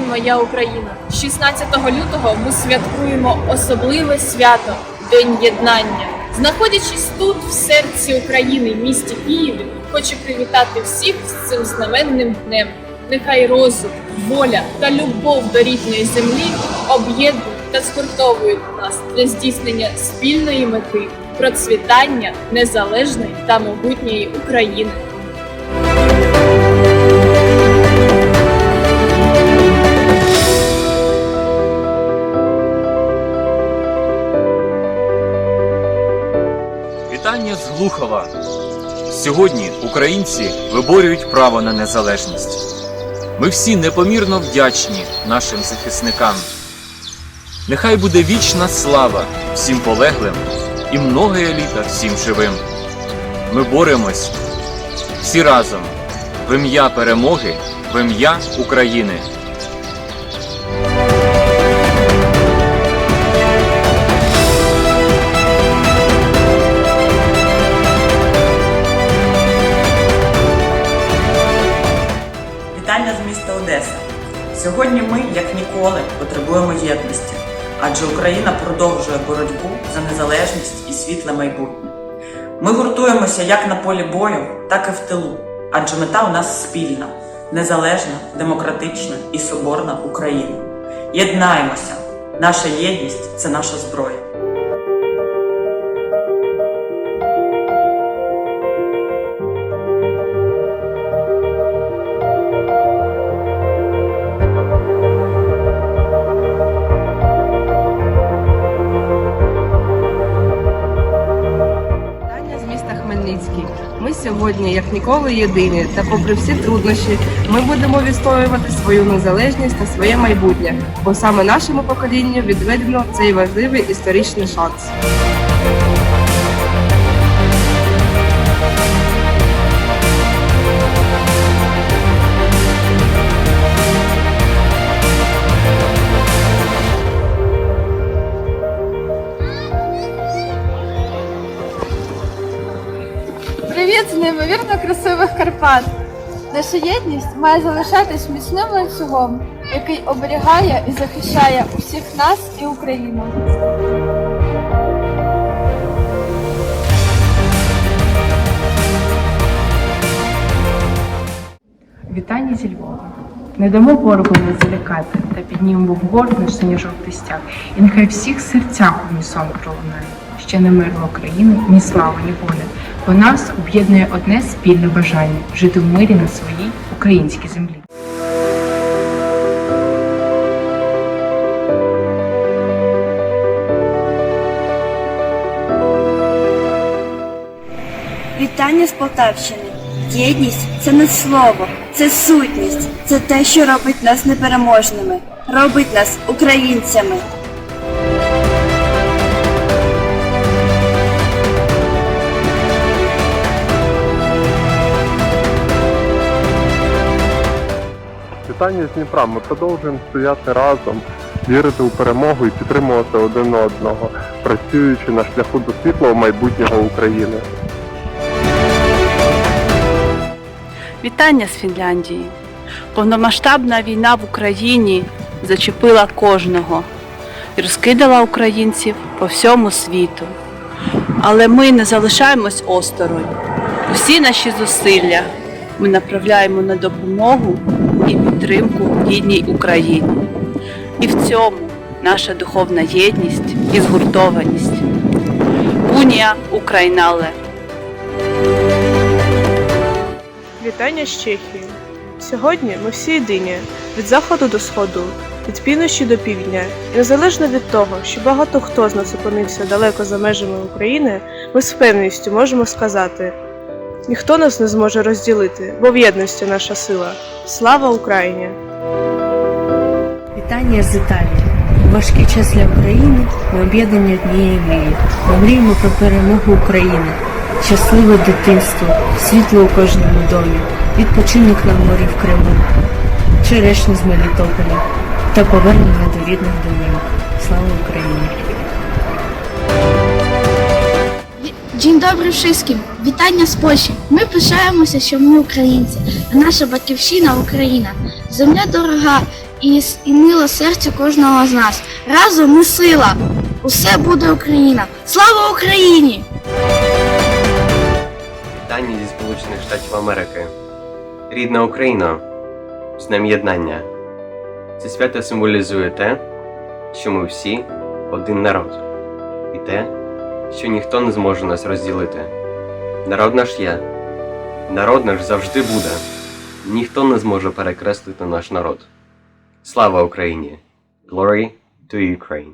моя Україна. 16 лютого ми святкуємо особливе свято День єднання. Знаходячись тут, в серці України, місті Києві, хочу привітати всіх з цим знаменним днем. Нехай розум, воля та любов до рідної землі об'єднують та згуртовують нас для здійснення спільної мети процвітання незалежної та могутньої України. Сьогодні українці виборюють право на незалежність. Ми всі непомірно вдячні нашим захисникам. Нехай буде вічна слава всім полеглим і многое літа всім живим. Ми боремось всі разом в ім'я перемоги, в ім'я України. Сьогодні ми, як ніколи, потребуємо єдності, адже Україна продовжує боротьбу за незалежність і світле майбутнє. Ми гуртуємося як на полі бою, так і в тилу, адже мета у нас спільна, незалежна, демократична і соборна Україна. Єднаємося! Наша єдність це наша зброя. Сьогодні, як ніколи, єдині, та попри всі труднощі, ми будемо відстоювати свою незалежність та своє майбутнє, бо саме нашому поколінню відведено цей важливий історичний шанс. Неймовірно красивих Карпат! Наша єдність має залишатись міцним ланцюгом, який оберігає і захищає усіх нас і Україну. Вітання зі Львова. Не дамо ворогу нас залякати та піднімемо вгору наш синьо-жовтий стяг. І нехай всіх серцях унісон пролунає. Ще не мирна України, ні слава, ні воля. Бо нас об'єднує одне спільне бажання жити в мирі на своїй українській землі. Вітання з Полтавщини. Єдність це не слово, це сутність, це те, що робить нас непереможними, робить нас українцями. Вітання з Дніпра. Ми продовжуємо стояти разом, вірити у перемогу і підтримувати один одного, працюючи на шляху до світлого майбутнього України. Вітання з Фінляндії. Повномасштабна війна в Україні зачепила кожного і розкидала українців по всьому світу. Але ми не залишаємось осторонь. Усі наші зусилля ми направляємо на допомогу і підтримку рідній Україні. І в цьому наша духовна єдність і згуртованість. Унія Українале. Вітання з Чехії. Сьогодні ми всі єдині від заходу до сходу, від півночі до півдня. І незалежно від того, що багато хто з нас опинився далеко за межами України, ми з впевненістю можемо сказати: ніхто нас не зможе розділити, бо в єдності наша сила. Слава Україні! Вітання з Італії. Важкий час для України ми об'єднані однією мрією. Ми мріємо про перемогу України, щасливе дитинство, світло у кожному домі, відпочинок на морі в Криму, черешні з Мелітополя та повернення до рідних домівок. Слава Україні! Dzień dobry wszystkim. Вітання з Польщі. Ми пишаємося, що ми українці, а наша батьківщина Україна. Земля дорога і змінило серце кожного з нас. Разом ми сила! Усе буде Україна! Слава Україні! Вітання зі Сполучених Штатів Америки. Рідна Україна з Днем Єднання. Це свято символізує те, що ми всі один народ, і те, що ніхто не зможе нас розділити. Народ наш є, народ наш завжди буде. Ніхто не зможе перекреслити наш народ. Слава Україні! Glory to Ukraine!